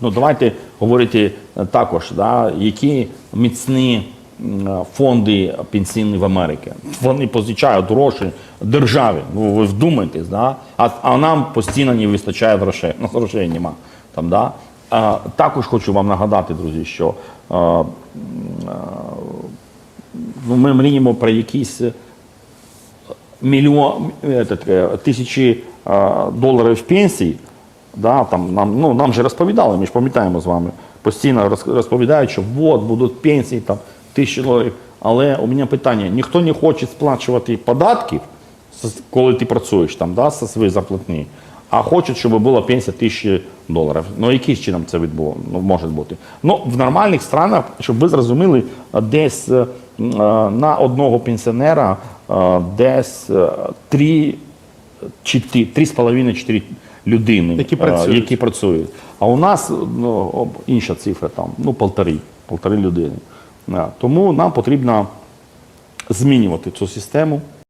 Ну давайте говорити е, також, да, які міцні фонди пенсійні в Америці. Вони позичають гроші державі. Ну ви вдумайтесь, да? а, а нам постійно не вистачає грошей. Ну, грошей нема. Там, да? а, також хочу вам нагадати, друзі, що е, м, е, ми мріємо про якісь мільйон тисячі доларів пенсій. Да, там, Нам ну, нам же розповідали, ми ж пам'ятаємо з вами. Постійно розповідають, що от будуть пенсії, там, тисячі доларів. Але у мене питання: ніхто не хоче сплачувати податки, коли ти працюєш там, да, со свої зарплатні, а хочуть, щоб була пенсія тисячі доларів. Ну, яким чином це відбуло? Ну, може бути. Ну, В нормальних странах, щоб ви зрозуміли, десь е, е на одного пенсіонера е, десь 3 4 3,5-4 людини, Які працюють. які працюють. А у нас ну, інша цифра, там, ну, полтори, полтори людини. Тому нам потрібно змінювати цю систему.